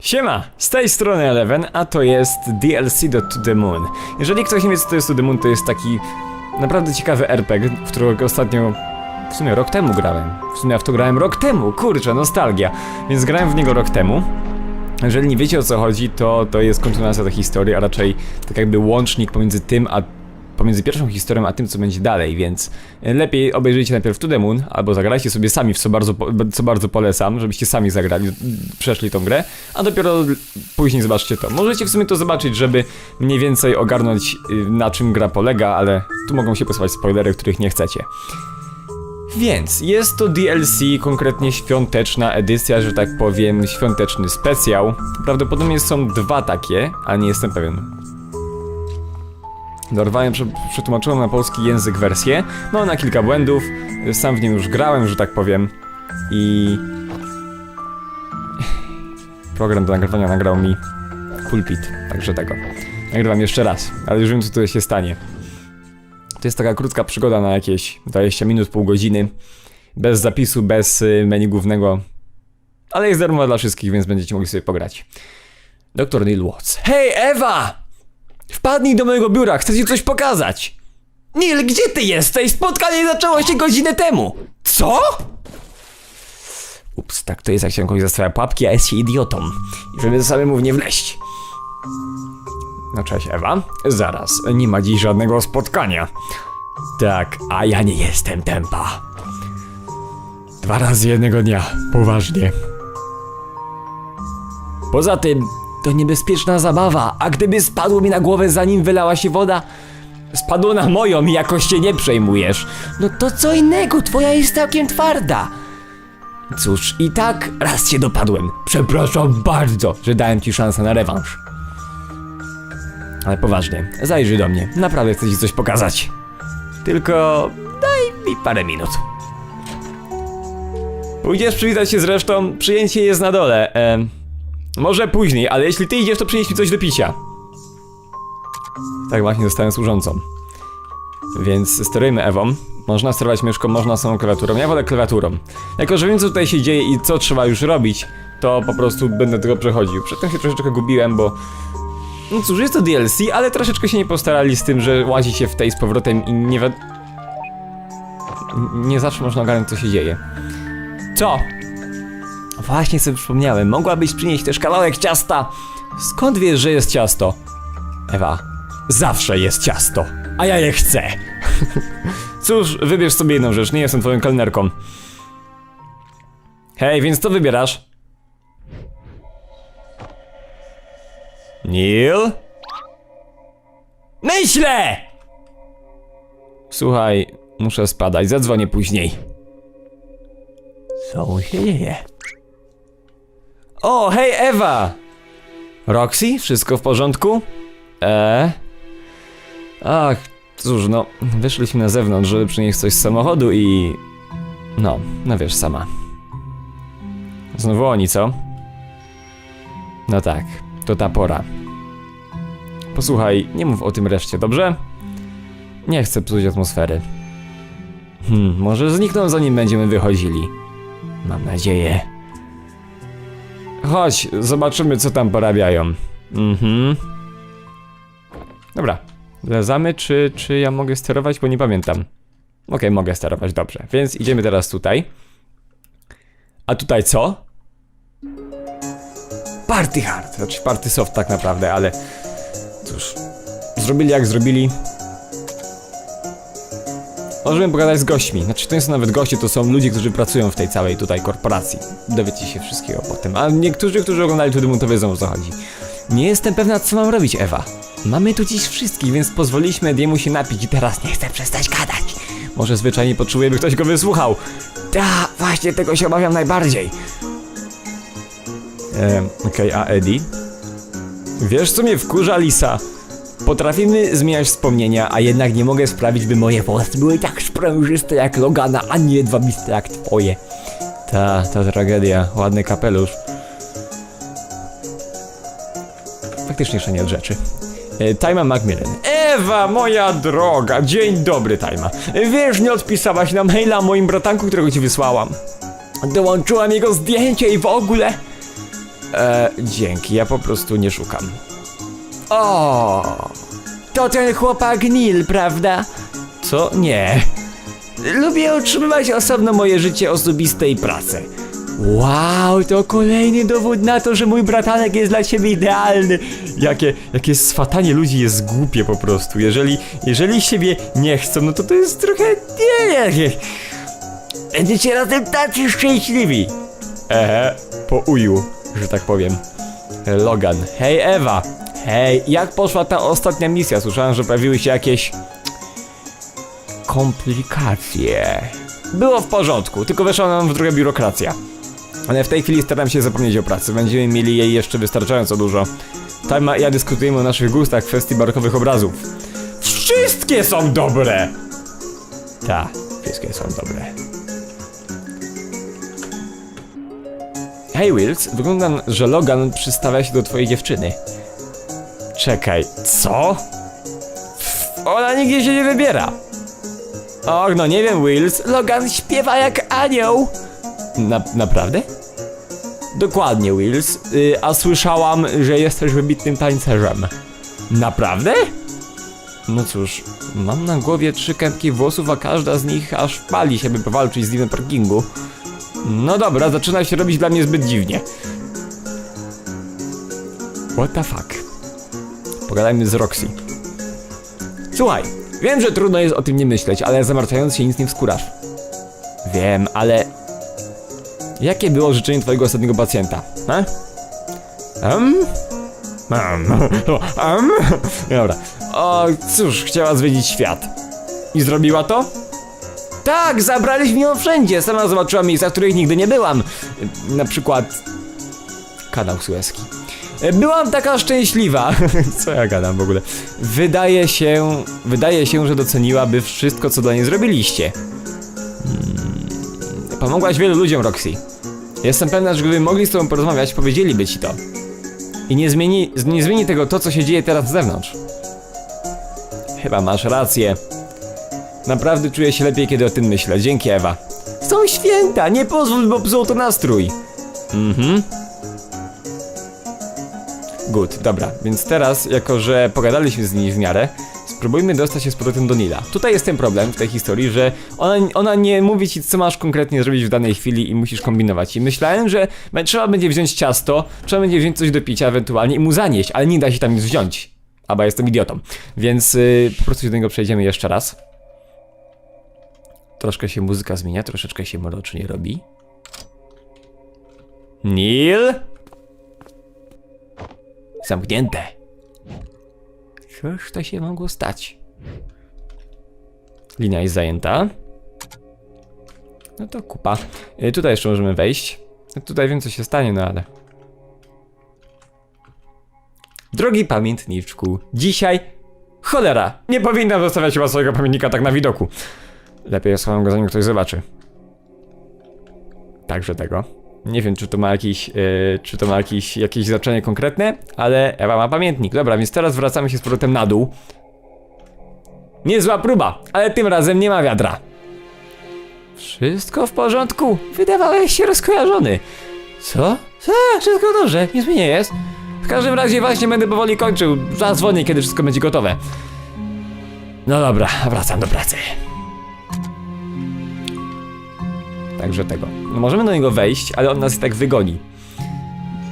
Siema, z tej strony Eleven, a to jest DLC do To The Moon. Jeżeli ktoś nie wie co to jest To The Moon, to jest taki naprawdę ciekawy RPG, w którego ostatnio w sumie rok temu grałem. W sumie ja w to grałem rok temu, kurczę, nostalgia. Więc grałem w niego rok temu. Jeżeli nie wiecie o co chodzi, to to jest kontynuacja tej historii, a raczej tak jakby łącznik pomiędzy tym, a pomiędzy pierwszą historią, a tym, co będzie dalej, więc lepiej obejrzyjcie najpierw To The Moon, albo zagrajcie sobie sami, w co bardzo, co bardzo polecam, żebyście sami zagrali, przeszli tą grę, a dopiero później zobaczcie to. Możecie w sumie to zobaczyć, żeby mniej więcej ogarnąć, y, na czym gra polega, ale tu mogą się posuwać spoilery, których nie chcecie. Więc jest to DLC, konkretnie świąteczna edycja, że tak powiem, świąteczny specjał. Prawdopodobnie są dwa takie, ale nie jestem pewien. Dorwałem, prze, przetłumaczyłem na polski język wersję. Ma ona kilka błędów. Sam w nim już grałem, że tak powiem. I. Program do nagrywania nagrał mi pulpit, także tego. Nagrywam jeszcze raz, ale już wiem, co tutaj się stanie. To jest taka krótka przygoda na jakieś 20 minut, pół godziny. Bez zapisu, bez y, menu głównego. Ale jest darmowa dla wszystkich, więc będziecie mogli sobie pograć. Doktor Neil Watts. Hej, Ewa! Wpadnij do mojego biura, chcę ci coś pokazać! Neil, gdzie ty jesteś? Spotkanie zaczęło się godzinę temu! Co? Ups, tak to jest jak się kogoś zastawia pułapki, a jest się idiotą. I żeby samemu w nie wleść. No cześć Ewa. Zaraz, nie ma dziś żadnego spotkania. Tak, a ja nie jestem tempa. Dwa razy jednego dnia, poważnie. Poza tym, to niebezpieczna zabawa, a gdyby spadło mi na głowę zanim wylała się woda, spadło na moją i jakoś się nie przejmujesz. No to co innego, twoja jest całkiem twarda. Cóż, i tak raz cię dopadłem. Przepraszam bardzo, że dałem ci szansę na rewanż. Ale poważnie, zajrzyj do mnie, naprawdę chcę ci coś pokazać. Tylko daj mi parę minut. Pójdziesz przywitać się z resztą, przyjęcie jest na dole. Może później, ale jeśli ty idziesz, to przynieś mi coś do picia. Tak właśnie zostałem służącą. Więc sterujmy Ewą. Można sterować myszką, można samą klawiaturą. Ja wolę klawiaturą. Jako, że wiem co tutaj się dzieje i co trzeba już robić, to po prostu będę tego przechodził. Przedtem się troszeczkę gubiłem, bo... No cóż, jest to DLC, ale troszeczkę się nie postarali z tym, że łazi się w tej z powrotem i nie wi... Nie zawsze można ogarnąć co się dzieje. Co? Właśnie sobie przypomniałem, mogłabyś przynieść też kawałek ciasta. Skąd wiesz, że jest ciasto? Ewa, zawsze jest ciasto, a ja je chcę. Cóż, wybierz sobie jedną rzecz, nie jestem twoją kelnerką. Hej, więc co wybierasz? Neil? Myślę! Słuchaj, muszę spadać, zadzwonię później. Co się dzieje? O, hej Ewa! Roxy, wszystko w porządku? Eee? Ach, cóż, no, wyszliśmy na zewnątrz, żeby przynieść coś z samochodu i... No, no wiesz sama. Znowu oni, co? No tak, to ta pora. Posłuchaj, nie mów o tym reszcie, dobrze? Nie chcę psuć atmosfery. Hmm, może znikną zanim będziemy wychodzili. Mam nadzieję. Chodź, zobaczymy co tam porabiają. Mhm. Dobra. Zamy, czy, czy ja mogę sterować, bo nie pamiętam. Okej, mogę sterować, dobrze. Więc idziemy teraz tutaj. A tutaj co? Party hard, znaczy party soft tak naprawdę, ale cóż, zrobili jak zrobili. Możemy pogadać z gośćmi. Znaczy, to nie są nawet goście, to są ludzie, którzy pracują w tej całej tutaj korporacji. Dowiecie się wszystkiego potem. A niektórzy, którzy oglądali To Moon, to wiedzą o co chodzi. Nie jestem pewna, co mam robić, Ewa. Mamy tu dziś wszystkich, więc pozwoliliśmy Ediemu się napić i teraz nie chcę przestać gadać. Może zwyczajnie potrzebuje, by ktoś go wysłuchał. Ta, właśnie tego się obawiam najbardziej. Ehm, okej, a Eddie? Wiesz, co mnie wkurza, Lisa? Potrafimy zmieniać wspomnienia, a jednak nie mogę sprawić, by moje włosy były tak sprężyste jak Logana, a nie jedwabiste jak twoje. Ta, ta tragedia. Ładny kapelusz. Faktycznie jeszcze nie od rzeczy. E, Tajma Macmillan. Ewa, moja droga, dzień dobry, Tajma. Wiesz, nie odpisałaś na maila moim bratanku, którego ci wysłałam. Dołączyłam jego zdjęcie i w ogóle... E, dzięki, ja po prostu nie szukam. O, to ten chłopak Nil, prawda? Co? Nie. Lubię utrzymywać osobno moje życie osobiste i pracę. Wow, to kolejny dowód na to, że mój bratanek jest dla ciebie idealny. Jakie, jakie swatanie ludzi jest głupie po prostu. Jeżeli, jeżeli siebie nie chcą, no to to jest trochę... Nie, nie, nie. Będziecie razem tacy szczęśliwi. Ehe, po uju, że tak powiem. Logan. Hej Ewa. Hej, jak poszła ta ostatnia misja? Słyszałem, że pojawiły się jakieś komplikacje. Było w porządku, tylko weszła nam w drogę biurokracja. Ale w tej chwili staram się zapomnieć o pracy. Będziemy mieli jej jeszcze wystarczająco dużo. Tam ja dyskutujemy o naszych gustach w kwestii barokowych obrazów. Wszystkie są dobre! Tak, wszystkie są dobre. Hej Wills, wygląda, że Logan przystawia się do twojej dziewczyny. Czekaj, co? Ona nigdzie się nie wybiera. Och, no nie wiem, Wills. Logan śpiewa jak anioł. Na, naprawdę? Dokładnie, Wills. Y, a słyszałam, że jesteś wybitnym tańcerzem. Naprawdę? No cóż, mam na głowie trzy kępki włosów, a każda z nich aż pali się, by powalczyć z nim parkingu. No dobra, zaczyna się robić dla mnie zbyt dziwnie. What the fuck? Pogadajmy z Roxy. Słuchaj, wiem, że trudno jest o tym nie myśleć, ale zamartwiając się nic nie wskórasz. Wiem, ale... Jakie było życzenie twojego ostatniego pacjenta, he? Um? Um, um? Dobra. O, cóż, chciała zwiedzić świat. I zrobiła to? Tak, zabraliśmy ją wszędzie. Sama zobaczyłam miejsca, w których nigdy nie byłam. Na przykład... Kanał Suezki. Byłam taka szczęśliwa. Co ja gadam w ogóle? Wydaje się, wydaje się, że doceniłaby wszystko, co dla niej zrobiliście. Hmm. Pomogłaś wielu ludziom, Roxy. Jestem pewna, że gdyby mogli z tobą porozmawiać, powiedzieliby ci to. I nie zmieni, nie zmieni tego to, co się dzieje teraz z zewnątrz. Chyba masz rację. Naprawdę czuję się lepiej, kiedy o tym myślę. Dzięki, Ewa. Są święta, nie pozwól, bo psuł to nastrój. Mhm. Good, dobra, więc teraz, jako że pogadaliśmy z nimi w miarę, spróbujmy dostać się z powrotem do Nila. Tutaj jest ten problem w tej historii, że ona, ona nie mówi ci, co masz konkretnie zrobić w danej chwili i musisz kombinować. I myślałem, że trzeba będzie wziąć ciasto, trzeba będzie wziąć coś do picia ewentualnie i mu zanieść, ale nie da się tam nic wziąć. Albo jestem idiotą. Więc y, po prostu się do niego przejdziemy jeszcze raz. Troszkę się muzyka zmienia, troszeczkę się mrocznie robi. Neil? Zamknięte. Cóż to się mogło stać? Linia jest zajęta. No to kupa. Y, tutaj jeszcze możemy wejść. No tutaj wiem co się stanie, no ale... Drogi pamiętniczku, dzisiaj... Cholera! Nie powinnam zostawiać chyba swojego pamiętnika tak na widoku. Lepiej schowam go zanim ktoś zobaczy. Także tego. Nie wiem, czy to ma jakiś, yy, czy to ma jakiś, jakieś znaczenie konkretne, ale Ewa ma pamiętnik. Dobra, więc teraz wracamy się z powrotem na dół. Niezła próba, ale tym razem nie ma wiadra. Wszystko w porządku. Wydawałeś się rozkojarzony. Co? Co? Wszystko dobrze, nic mi nie jest. W każdym razie właśnie będę powoli kończył. Zadzwonię, kiedy wszystko będzie gotowe. No dobra, wracam do pracy. Także tego. No możemy do niego wejść, ale on nas tak wygoni.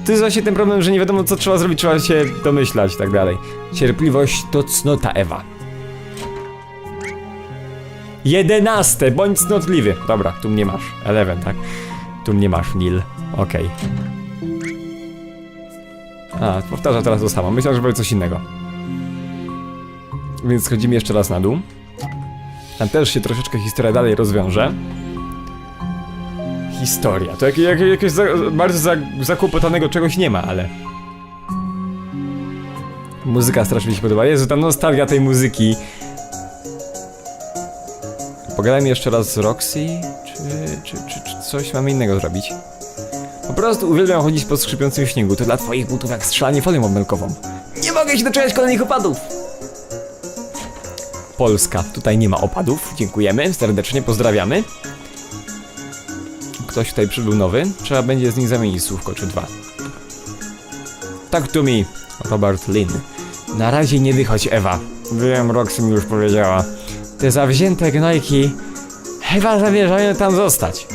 To jest właśnie ten problem, że nie wiadomo co trzeba zrobić, trzeba się domyślać i tak dalej. Cierpliwość to cnota Ewa. Jedenaste, bądź cnotliwy. Dobra, tu mnie masz. Eleven, tak? Tu mnie masz, Nil. Okej. A, powtarza teraz to samo. Myślałem, że będzie coś innego. Więc schodzimy jeszcze raz na dół. Tam też się troszeczkę historia dalej rozwiąże. Historia. To jak, jak, jakiegoś za, bardzo za, zakłopotanego czegoś nie ma, ale... Muzyka strasznie mi się podoba. Jezu, ta nostalgia tej muzyki. Pogadajmy jeszcze raz z Roxy, czy, czy, czy, czy coś mamy innego zrobić? Po prostu uwielbiam chodzić po skrzypiącym śniegu. To dla twoich butów jak strzelanie folią obmelkową. Nie mogę się doczekać kolejnych opadów! Polska. Tutaj nie ma opadów. Dziękujemy. Serdecznie pozdrawiamy. Ktoś tutaj przybył nowy. Trzeba będzie z nim zamienić słówko czy dwa. talk to me. Robert Lin. Na razie nie wychodź, Ewa. Wiem, Roxy mi już powiedziała. Te zawzięte gnojki chyba zamierzają tam zostać.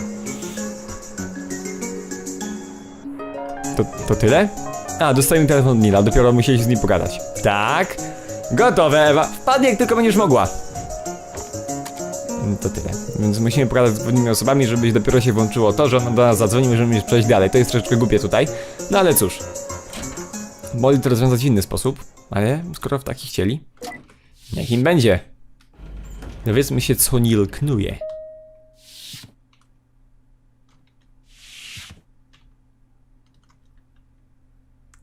To, to tyle? A, dostajemy telefon od Nila, dopiero musieli z nim pogadać. Tak. Gotowe, Ewa. Wpadnie, jak tylko będziesz mogła. Mm, To tyle. Więc musimy pogadać z odpowiednimi osobami, żebyś dopiero się włączyło to, że ona do nas zadzwoni, możemy przejść dalej. To jest troszeczkę głupie tutaj. No ale cóż. Boli to rozwiązać w inny sposób, ale skoro w taki chcieli, niech im będzie. Dowiedzmy się, co Nil knuje.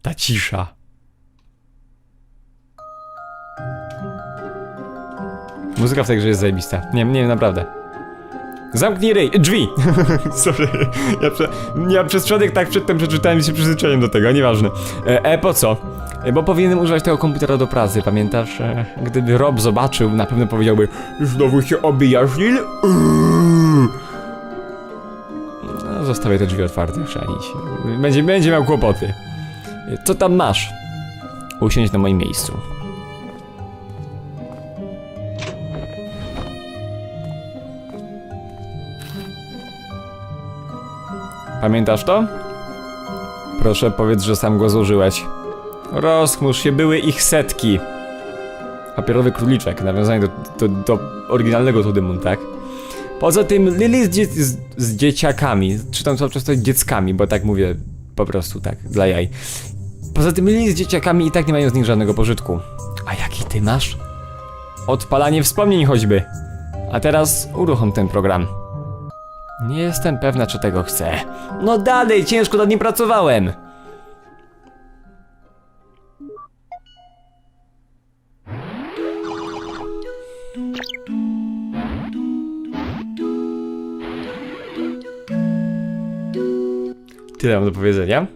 Ta cisza. Muzyka w tej grze jest zajebista. Nie, nie, naprawdę. Zamknij ryj, drzwi! Sorry, ja, prze, ja przez przypadek tak przedtem przeczytałem i się przyzwyczaiłem do tego, nieważne. E, e, po co? E, bo powinienem używać tego komputera do pracy, pamiętasz? E, gdyby Rob zobaczył, na pewno powiedziałby Znowu się obijasz. No, zostawię te drzwi otwarte, chrzanić. Będzie, będzie miał kłopoty. E, Co tam masz? Usiądź na moim miejscu. Pamiętasz to? Proszę powiedz, że sam go złożyłeś. Rozchmurz się, były ich setki. Papierowy króliczek, nawiązanie do, do, do oryginalnego To The Moon, tak? Poza tym Lily z, dzie z, z dzieciakami, czytam cały czas to dzieckami, bo tak mówię po prostu tak, dla jaj. Poza tym Lily z dzieciakami i tak nie mają z nich żadnego pożytku. A jaki ty masz? Odpalanie wspomnień choćby. A teraz uruchom ten program. Nie jestem pewna, czy tego chcę. No dalej, ciężko nad nim pracowałem. Tyle mam do powiedzenia.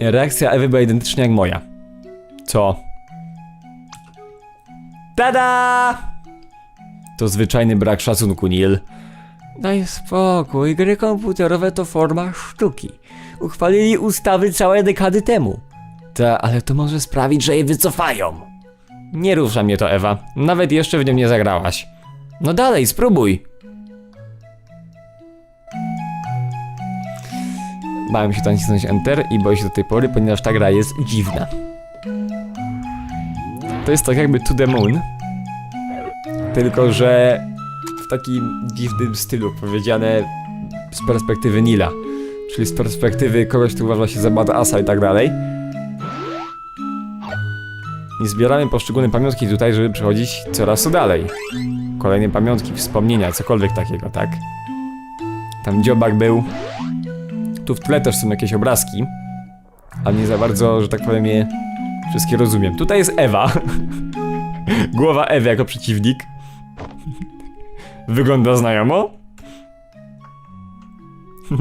Reakcja Ewy była identycznie jak moja. Co? Tada! To zwyczajny brak szacunku, Neil. Daj spokój, gry komputerowe to forma sztuki. Uchwalili ustawy całe dekady temu. Ta, ale to może sprawić, że je wycofają. Nie rusza mnie to, Ewa. Nawet jeszcze w nią nie zagrałaś. No dalej, spróbuj. Bałem się nacisnąć Enter i boję się do tej pory, ponieważ ta gra jest dziwna. To jest tak jakby To The Moon, tylko że w takim dziwnym stylu powiedziane z perspektywy Nila, czyli z perspektywy kogoś, kto uważa się za badasa i tak dalej. I zbieramy poszczególne pamiątki tutaj, żeby przechodzić coraz dalej. Kolejne pamiątki, wspomnienia, cokolwiek takiego, tak? Tam dziobak był. Tu w tle też są jakieś obrazki, ale nie za bardzo, że tak powiem, je wszystkie rozumiem. Tutaj jest Ewa. Głowa Ewy jako przeciwnik. Wygląda znajomo?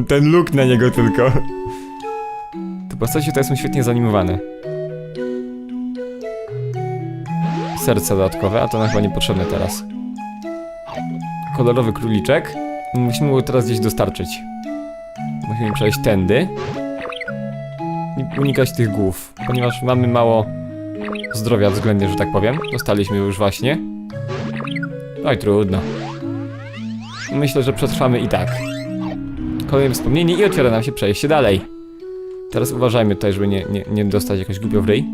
Ten look na niego tylko. Te postacie tutaj są świetnie zanimowane. Serce dodatkowe, a to nam chyba niepotrzebne teraz. Kolorowy króliczek. Musimy go teraz gdzieś dostarczyć. Musimy przejść tędy. I unikać tych głów, ponieważ mamy mało zdrowia względnie, że tak powiem. Dostaliśmy już właśnie. Oj, trudno. Myślę, że przetrwamy i tak. Kolejne wspomnienie i otwiera nam się przejście dalej. Teraz uważajmy tutaj, żeby nie, nie, nie dostać jakoś głupio w ryj.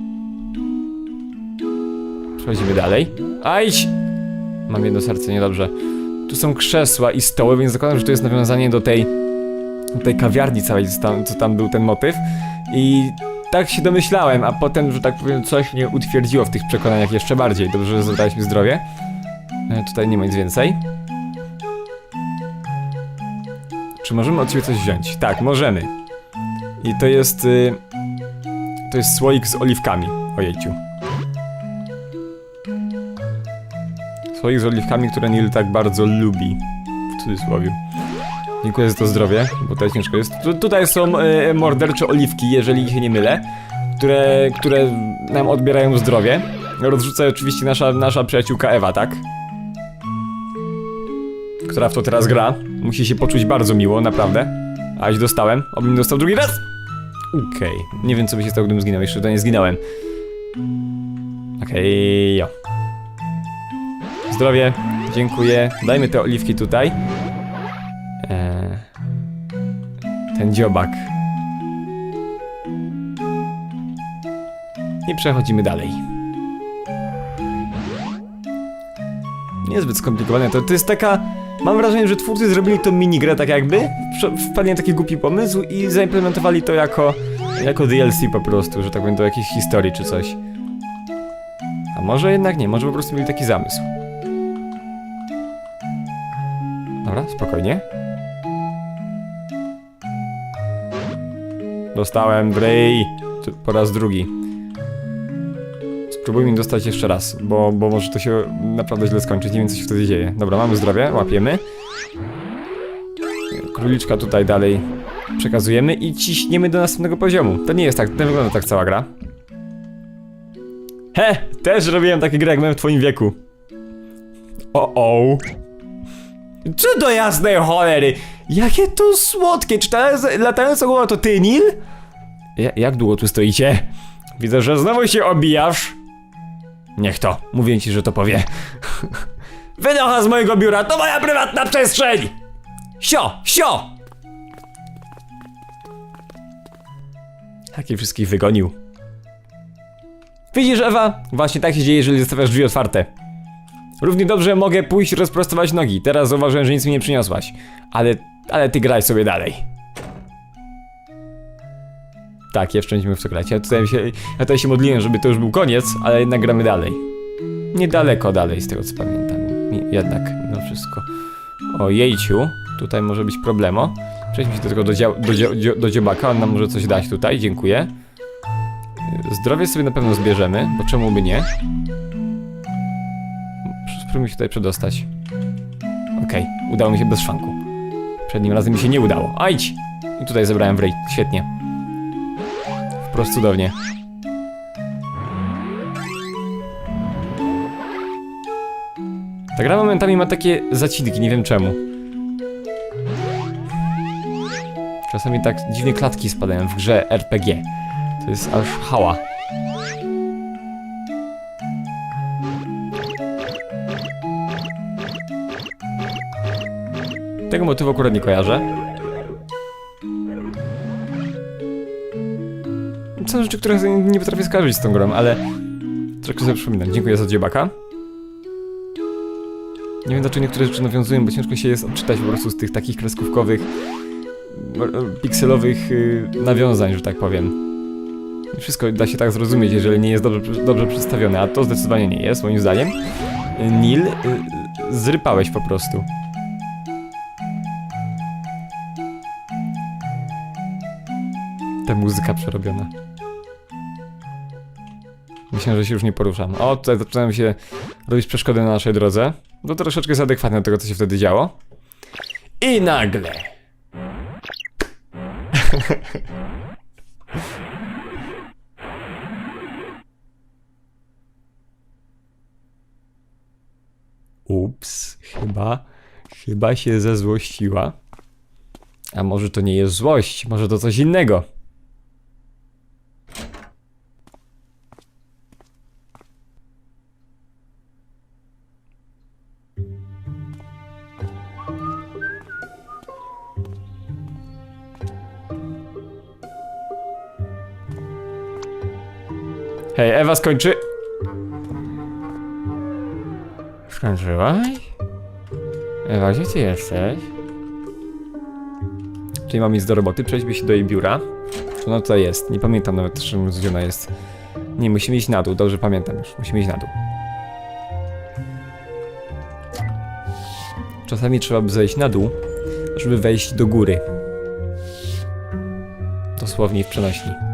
Przechodzimy dalej. Ajdź! Mam jedno serce, niedobrze. Tu są krzesła i stoły, więc zakładam, że to jest nawiązanie do tej, do tej kawiarni całej, co tam, co tam był ten motyw. I tak się domyślałem, a potem, że tak powiem, coś mnie utwierdziło w tych przekonaniach jeszcze bardziej. Dobrze, że zabraliśmy zdrowie. E, tutaj nie ma nic więcej. Czy możemy od ciebie coś wziąć? Tak, możemy. I to jest... Y, to jest słoik z oliwkami. Ojejciu. Słoik z oliwkami, które Neil tak bardzo lubi. W cudzysłowie. Dziękuję za to zdrowie, bo tutaj ciężko jest. Tu, tutaj są y, mordercze oliwki, jeżeli się nie mylę, które, które nam odbierają zdrowie. Rozrzuca oczywiście nasza, nasza przyjaciółka Ewa, tak? Która w to teraz gra. Musi się poczuć bardzo miło, naprawdę. Aś dostałem. Obym dostał drugi raz. Okej, nie wiem co by się stało, gdybym zginął, jeszcze tutaj nie zginąłem. Okej, jo. Zdrowie, dziękuję. Dajmy te oliwki tutaj. Eee, ten dziobak. I przechodzimy dalej. Niezbyt skomplikowane. To, to jest taka. Mam wrażenie, że twórcy zrobili tą minigrę tak jakby. Wpadli na taki głupi pomysł i zaimplementowali to jako. jako DLC po prostu, że tak do jakiejś historii czy coś. A może jednak nie, może po prostu mieli taki zamysł. Dobra, spokojnie. Dostałem w ryj. Po raz drugi. Spróbujmy dostać jeszcze raz, bo, bo może to się naprawdę źle skończyć. Nie wiem, co się wtedy dzieje. Dobra, mamy zdrowie, łapiemy. Króliczka tutaj dalej przekazujemy i ciśniemy do następnego poziomu. To nie jest tak, nie wygląda tak cała gra. He, też robiłem takie gry, jak byłem w twoim wieku. O, o. Czy do jasnej cholery? Jakie to słodkie! Czy ta latająca głowa to ty, Nil? Ja, jak długo tu stoicie? Widzę, że znowu się obijasz. Niech to. Mówię ci, że to powie. Wynocha z mojego biura, to moja prywatna przestrzeń! Sio, sio! Jaki wszystkich wygonił. Widzisz, Ewa? Właśnie tak się dzieje, jeżeli zostawiasz drzwi otwarte. Równie dobrze mogę pójść rozprostować nogi. Teraz zauważyłem, że nic mi nie przyniosłaś. Ale, ale ty graj sobie dalej. Tak, jeszcze będziemy w grać. Ja tutaj, się, ja tutaj się modliłem, żeby to już był koniec, ale jednak gramy dalej. Niedaleko dalej, z tego co pamiętam. Jednak, no wszystko. O jejciu, tutaj może być problemo. Przejdźmy się do tego do, dzia- do, do dziobaka, on nam może coś dać tutaj, dziękuję. Zdrowie sobie na pewno zbierzemy, bo czemu by nie? Spróbujmy się tutaj przedostać. Okej, udało mi się bez szwanku. Przednim razem mi się nie udało. Ajdź! I tutaj zebrałem w ryj. Świetnie. Wprost cudownie. Ta gra momentami ma takie zacinki, nie wiem czemu. Czasami tak dziwnie klatki spadają w grze RPG. To jest aż hała. Tego motywu akurat nie kojarzę. Są rzeczy, które nie potrafię skojarzyć z tą grą, ale troszkę sobie przypominam. Dziękuję za dziebaka. Nie wiem dlaczego niektóre rzeczy nawiązują, bo ciężko się jest odczytać po prostu z tych takich kreskówkowych, pikselowych y, nawiązań, że tak powiem. Wszystko da się tak zrozumieć, jeżeli nie jest dobrze, dobrze przedstawione, a to zdecydowanie nie jest, moim zdaniem. Nil, y, y, zrypałeś po prostu. Ta muzyka przerobiona. Myślę, że się już nie poruszam. O, tutaj zaczynają się robić przeszkody na naszej drodze. To troszeczkę jest adekwatne do tego, co się wtedy działo. I nagle. Ups, chyba, chyba się zezłościła. A może to nie jest złość, może to coś innego. Ewa skończy. Skończyłaś? Ewa, gdzie ty jesteś? Czyli mam iść do roboty, przejdźmy się do jej biura. Ona tutaj jest? Nie pamiętam nawet, szczerze mówiąc, gdzie ona jest. Nie, musimy iść na dół, dobrze pamiętam już. Musimy iść na dół. Czasami trzeba by zejść na dół, żeby wejść do góry. Dosłownie w przenośni.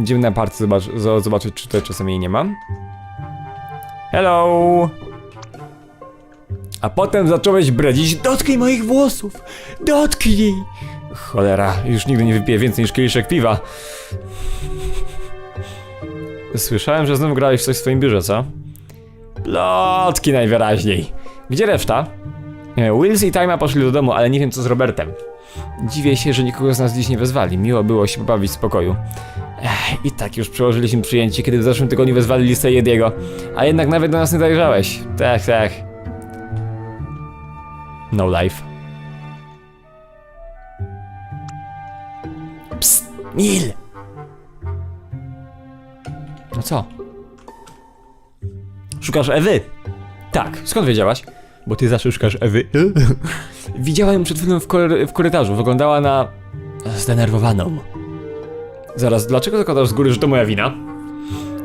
Idziemy na party zobacz, zo- zobaczyć, czy tutaj czasem jej nie mam. Hello! A potem zacząłeś bredzić, dotknij moich włosów! Dotknij! Cholera, już nigdy nie wypiję więcej niż kieliszek piwa. Słyszałem, że znów grałeś w coś w swoim biurze, co? Plotki najwyraźniej. Gdzie reszta? E, Wills i Tajma poszli do domu, ale nie wiem co z Robertem. Dziwię się, że nikogo z nas dziś nie wezwali. Miło było się pobawić w spokoju. Ech, I tak już przełożyliśmy przyjęcie, kiedy w zeszłym tygodniu wezwali listę Jediego. A jednak nawet do nas nie zajrzałeś. Tak, tak. No life. Psst, Nil! No co? Szukasz Ewy? Tak, skąd wiedziałaś? Bo ty zawsze szukasz Ewy. Widziałem ją przed chwilą w, w korytarzu. Wyglądała na... zdenerwowaną. Zaraz, dlaczego zakładasz z góry, że to moja wina?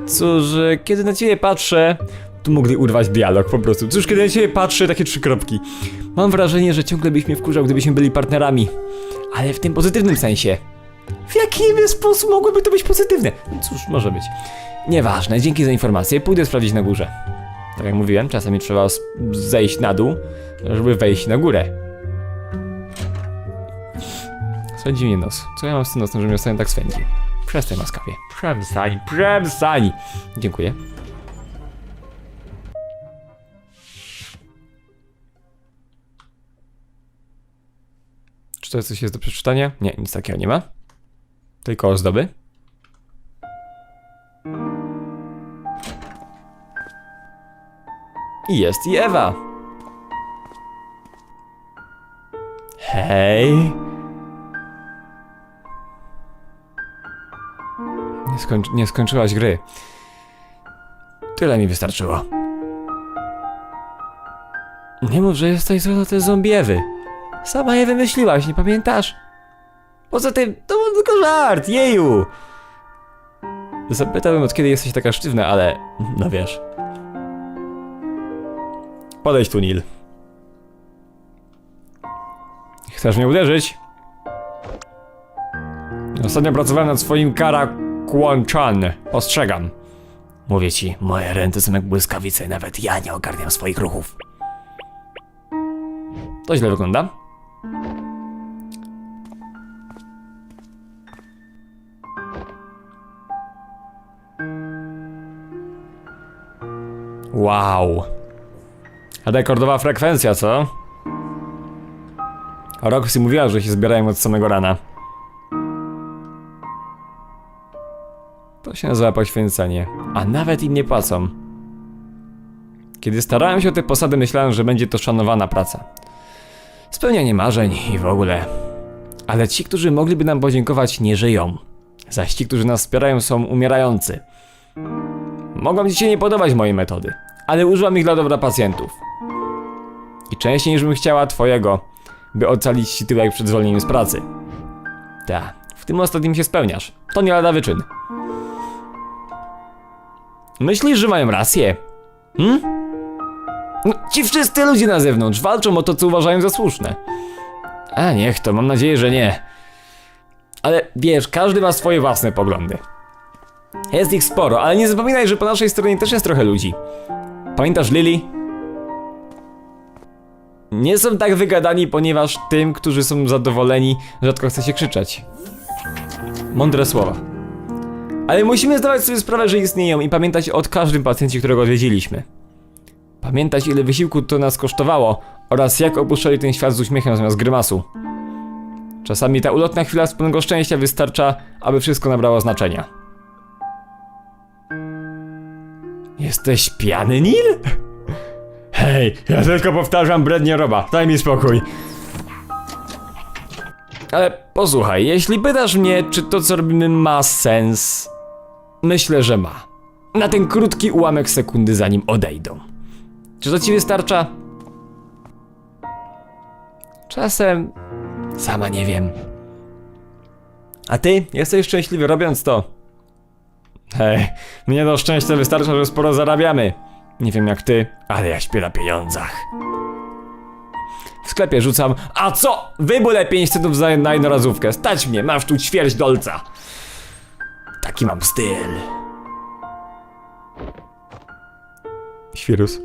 Cóż, e, kiedy na ciebie patrzę... Tu mogli urwać dialog po prostu. Cóż, kiedy na ciebie patrzę, takie trzy kropki. Mam wrażenie, że ciągle byś mnie wkurzał, gdybyśmy byli partnerami. Ale w tym pozytywnym sensie. W jaki sposób mogłoby to być pozytywne? No Cóż, może być. Nieważne, dzięki za informację. Pójdę sprawdzić na górze. Tak jak mówiłem, czasami trzeba zejść na dół, żeby wejść na górę. Swędzi mnie nos. Co ja mam z tym nosem, że mnie ostatnio tak swędzi? Przestań, maskapie. Przestań, przestań! Dziękuję. Czy to coś jest do przeczytania? Nie, nic takiego nie ma. Tylko ozdoby. I jest i Ewa. Hej. Nie, skończy, nie skończyłaś gry. Tyle mi wystarczyło. Nie mów, że jesteś zła te zombiewy. Sama je wymyśliłaś, nie pamiętasz? Poza tym, to był tylko żart, jeju! Zapytałem od kiedy jesteś taka sztywna, ale... no wiesz. Podejdź tu, Nil. Chcesz mnie uderzyć? Ostatnio pracowałem nad swoim kara Kłon-chan. Ostrzegam. Mówię ci, moje ręce są jak błyskawice, nawet ja nie ogarniam swoich ruchów. To źle wygląda. Wow. Rekordowa frekwencja, co? Roxy mówiła, że się zbierają od samego rana. Się poświęcenie. A nawet im nie płacą. Kiedy starałem się o te posady, myślałem, że będzie to szanowana praca. Spełnianie marzeń i w ogóle. Ale ci, którzy mogliby nam podziękować, nie żyją. Zaś ci, którzy nas wspierają, są umierający. Mogą ci się nie podobać moje metody, ale używam ich dla dobra pacjentów. I częściej niż bym chciała twojego, by ocalić ci tyłek przed zwolnieniem z pracy. Ta, w tym ostatnim się spełniasz. To nie lada wyczyn. Myślisz, że mają rację? Hm? No, ci wszyscy ludzie na zewnątrz walczą o to, co uważają za słuszne. A niech to, mam nadzieję, że nie. Ale wiesz, każdy ma swoje własne poglądy. Jest ich sporo, ale nie zapominaj, że po naszej stronie też jest trochę ludzi. Pamiętasz Lily? Nie są tak wygadani, ponieważ tym, którzy są zadowoleni, rzadko chce się krzyczeć. Mądre słowa. Ale musimy zdawać sobie sprawę, że istnieją i pamiętać o każdym pacjencie, którego odwiedziliśmy. Pamiętać, ile wysiłku to nas kosztowało oraz jak opuszczali ten świat z uśmiechem zamiast grymasu. Czasami ta ulotna chwila wspólnego szczęścia wystarcza, aby wszystko nabrało znaczenia. Jesteś pijany, Nil? Hej, ja tylko powtarzam brednie roba, daj mi spokój. Ale posłuchaj, jeśli pytasz mnie, czy to co robimy ma sens, myślę, że ma. Na ten krótki ułamek sekundy, zanim odejdą. Czy to ci wystarcza? Czasem sama nie wiem. A ty jesteś szczęśliwy robiąc to? Hej, mnie do szczęścia wystarcza, że sporo zarabiamy. Nie wiem jak ty, ale ja śpię na pieniądzach. W sklepie rzucam, a co? Wybólę 5 centów za na jednorazówkę. Stać mnie, masz tu ćwierć dolca. Taki mam styl. Świrus.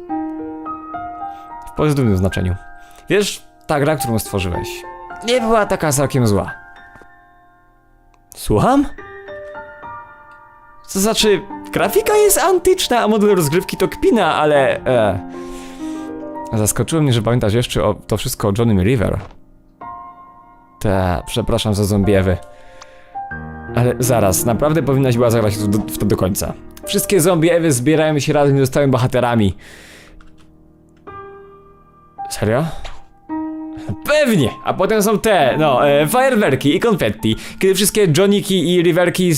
W pozytywnym znaczeniu. Wiesz, ta gra, którą stworzyłeś, nie była taka całkiem zła. Słucham? To znaczy, grafika jest antyczna, a model rozgrywki to kpina, ale... E, zaskoczyło mnie, że pamiętasz jeszcze o, to wszystko o Johnnym River. Ta, przepraszam za zombiewy. Ale zaraz, naprawdę powinnaś była zagrać w to, to do końca. Wszystkie zombiewy zbierają się razem i zostają bohaterami. Serio? Pewnie! A potem są te, no, e, fajerwerki i konfetti, kiedy wszystkie Johniki i Riverki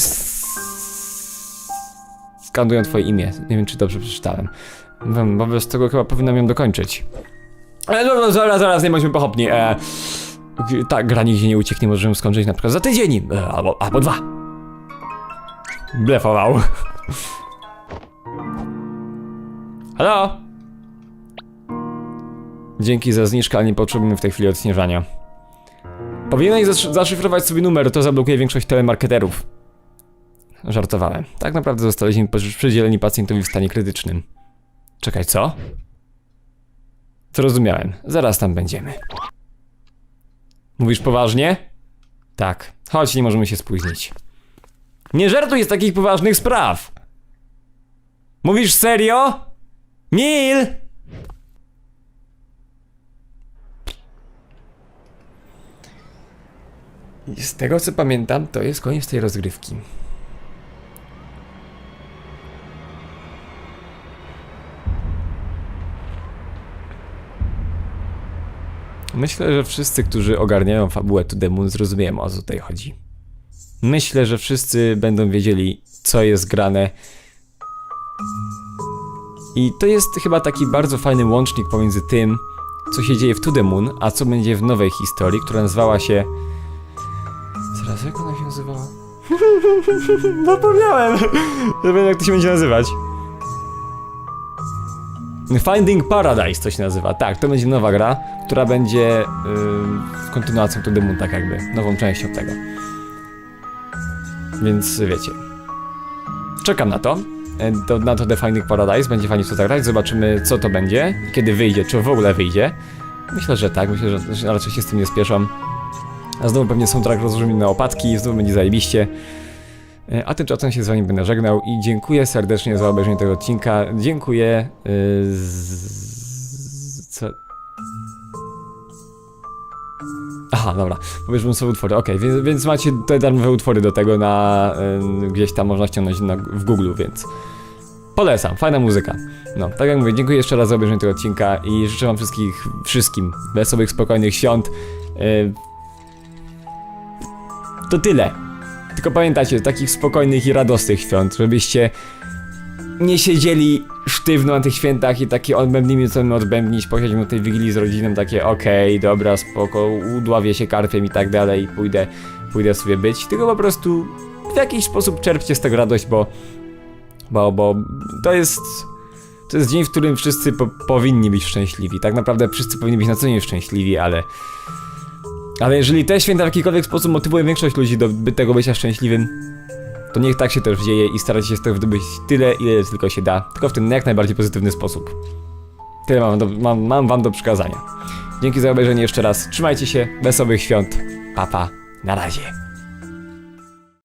skandują twoje imię. Nie wiem, czy dobrze przeczytałem. Wiem, bo bez tego chyba powinnam ją dokończyć. Ale no, no zaraz, zaraz, nie bądźmy pochopni. E, g- ta gra nigdzie nie ucieknie, możemy skończyć na przykład za tydzień, e, albo, albo dwa. Blefował. Halo? Dzięki za zniżkę, ale nie potrzebujemy w tej chwili odśnieżania. Powinieneś zasz- zaszyfrować sobie numer, to zablokuje większość telemarketerów. Żartowałem. Tak naprawdę zostaliśmy przydzieleni pacjentowi w stanie krytycznym. Czekaj, co? Zrozumiałem. Zaraz tam będziemy. Mówisz poważnie? Tak. Chodź, nie możemy się spóźnić. Nie żartuj z takich poważnych spraw! Mówisz serio? I z tego co pamiętam, to jest koniec tej rozgrywki. Myślę, że wszyscy, którzy ogarniają fabułę To The Moon, zrozumieją o co tutaj chodzi. Myślę, że wszyscy będą wiedzieli, co jest grane. I to jest chyba taki bardzo fajny łącznik pomiędzy tym, co się dzieje w To The Moon, a co będzie w nowej historii, która nazywała się... Zaraz, jak ona się nazywała? Zapomniałem! Wiem, jak to się będzie nazywać. Finding Paradise to się nazywa. Tak, to będzie nowa gra, która będzie yy, kontynuacją The Moon, tak jakby, nową częścią tego. Więc wiecie. Czekam na to. E, to na to The Finding Paradise, będzie fajnie to zagrać, zobaczymy co to będzie, kiedy wyjdzie, czy w ogóle wyjdzie. Myślę, że tak, myślę, że, raczej się z tym nie spieszą. A znowu pewnie soundtrack rozłożymy na opatki, znowu będzie zajebiście. E, A tymczasem się z wami będę żegnał i dziękuję serdecznie za obejrzenie tego odcinka. Dziękuję. Yy, z... Co? Aha, dobra. Pobierzmy sobie utwory. Okej, więc, więc macie te darmowe utwory do tego na. Yy, gdzieś tam można ściągnąć na, w Google, więc. Polecam, fajna muzyka. No, tak jak mówię, dziękuję jeszcze raz za obejrzenie tego odcinka i życzę wam wszystkich, wszystkim wesołych, spokojnych świąt. Yy, to tyle. Tylko pamiętajcie, takich spokojnych i radosnych świąt, żebyście nie siedzieli sztywno na tych świętach i takie odbębnimy co my odbębnić, posiedzimy tej wigilii z rodziną, takie okej, dobra, spoko, udławię się karpiem i tak dalej, pójdę, pójdę sobie być, tylko po prostu w jakiś sposób czerpcie z tego radość, bo bo, bo to jest to jest dzień, w którym wszyscy po, powinni być szczęśliwi, tak naprawdę wszyscy powinni być na co dzień szczęśliwi, ale ale jeżeli te święta w jakikolwiek sposób motywują większość ludzi do tego bycia szczęśliwym, to niech tak się też dzieje i starajcie się z tego wydobyć tyle, ile tylko się da, tylko w ten jak najbardziej pozytywny sposób. Tyle mam, do, mam, mam wam do przekazania. Dzięki za obejrzenie jeszcze raz. Trzymajcie się, wesołych świąt. Papa, pa. na razie.